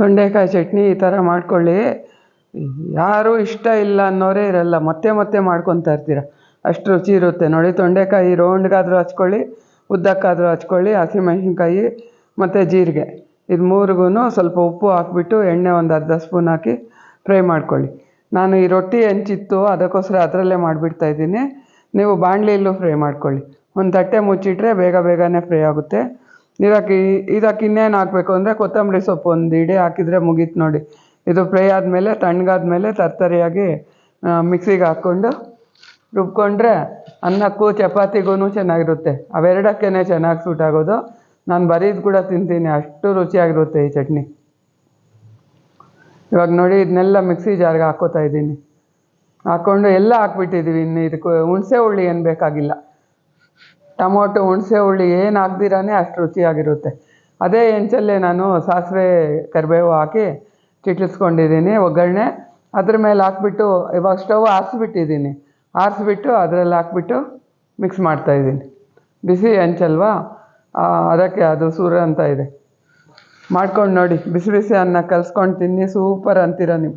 ತೊಂಡೆಕಾಯಿ ಚಟ್ನಿ ಈ ಥರ ಮಾಡ್ಕೊಳ್ಳಿ. ಯಾರೂ ಇಷ್ಟ ಇಲ್ಲ ಅನ್ನೋರೇ ಇರಲ್ಲ, ಮತ್ತೆ ಮತ್ತೆ ಮಾಡ್ಕೊತಾ ಇರ್ತೀರ. ಅಷ್ಟು ರುಚಿ ಇರುತ್ತೆ ನೋಡಿ, ತೊಂಡೆಕಾಯಿ ರೌಂಡ್ಗಾದರೂ ಹಚ್ಕೊಳ್ಳಿ, ಉದ್ದಕ್ಕಾದರೂ ಹಚ್ಕೊಳ್ಳಿ, ಹಸಿಮೆಣ್ಸಿನ್ಕಾಯಿ ಮತ್ತು ಜೀರಿಗೆ. ಇದು ಮೂರಿಗೂ ಸ್ವಲ್ಪ ಉಪ್ಪು ಹಾಕ್ಬಿಟ್ಟು ಎಣ್ಣೆ ಒಂದು ಅರ್ಧ ಸ್ಪೂನ್ ಹಾಕಿ ಫ್ರೈ ಮಾಡ್ಕೊಳ್ಳಿ. ನಾನು ಈ ರೊಟ್ಟಿ ಹೆಂಚಿತ್ತು, ಅದಕ್ಕೋಸ್ಕರ ಅದರಲ್ಲೇ ಮಾಡಿಬಿಡ್ತಾಯಿದ್ದೀನಿ ನೀವು ಬಾಣಲಿಯಲ್ಲೂ ಫ್ರೈ ಮಾಡ್ಕೊಳ್ಳಿ. ಒಂದು ತಟ್ಟೆ ಮುಚ್ಚಿಟ್ರೆ ಬೇಗ ಬೇಗನೆ ಫ್ರೈ ಆಗುತ್ತೆ. ಇದಕ್ಕೆ ಇದಕ್ಕೆ ಇನ್ನೇನು ಹಾಕಬೇಕು ಅಂದರೆ ಕೊತ್ತಂಬರಿ ಸೊಪ್ಪು ಒಂದು ಇಡಿ ಹಾಕಿದರೆ ಮುಗೀತು ನೋಡಿ. ಇದು ಫ್ರೈ ಆದಮೇಲೆ, ತಣ್ಣಗಾದ್ಮೇಲೆ ತರ್ತರಿಯಾಗಿ ಮಿಕ್ಸಿಗೆ ಹಾಕ್ಕೊಂಡು ರುಬ್ಕೊಂಡ್ರೆ ಅನ್ನಕ್ಕೂ ಚಪಾತಿಗೂ ಚೆನ್ನಾಗಿರುತ್ತೆ. ಅವೆರಡಕ್ಕೇ ಚೆನ್ನಾಗಿ ಸೂಟ್ ಆಗೋದು. ನಾನು ಬರೀದು ಕೂಡ ತಿಂತೀನಿ, ಅಷ್ಟು ರುಚಿಯಾಗಿರುತ್ತೆ ಈ ಚಟ್ನಿ. ಇವಾಗ ನೋಡಿ ಇದನ್ನೆಲ್ಲ ಮಿಕ್ಸಿ ಜಾರ್ಗೆ ಹಾಕ್ಕೋತಾ ಇದ್ದೀನಿ. ಹಾಕ್ಕೊಂಡು ಎಲ್ಲ ಹಾಕ್ಬಿಟ್ಟಿದ್ದೀವಿ ಇನ್ನು ಇದಕ್ಕೆ ಹುಣಸೆ ಹುಳಿ ಏನು ಬೇಕಾಗಿಲ್ಲ. ಟೊಮೊಟೊ ಹುಣಸೆ ಹುಳಿ ಏನು ಹಾಕ್ದಿರಾನೇ ಅಷ್ಟು ರುಚಿಯಾಗಿರುತ್ತೆ. ಅದೇ ಹೆಂಚಲ್ಲೇ ನಾನು ಸಾಸಿವೆ ಕರಿಬೇವು ಹಾಕಿ ಚಿಟ್ಲಿಸ್ಕೊಂಡಿದ್ದೀನಿ ಒಗ್ಗರಣೆ. ಅದ್ರ ಮೇಲೆ ಹಾಕ್ಬಿಟ್ಟು ಇವಾಗ ಸ್ಟವ್ ಆರಿಸ್ಬಿಟ್ಟಿದ್ದೀನಿ. ಆರಿಸ್ಬಿಟ್ಟು ಅದರಲ್ಲಿ ಹಾಕ್ಬಿಟ್ಟು ಮಿಕ್ಸ್ ಮಾಡ್ತಾಯಿದ್ದೀನಿ ಬಿಸಿ ಹೆಂಚಲ್ವಾ? ಅದಕ್ಕೆ ಅದು ಸೂರ ಅಂತ ಇದೆ. ಮಾಡ್ಕೊಂಡು ನೋಡಿ. ಬಿಸಿ ಬಿಸಿ ಅನ್ನ ಕಲ್ಸ್ಕೊಂಡು ತಿನ್ನಿ. ಸೂಪರ್ ಅಂತೀರ ನೀವು.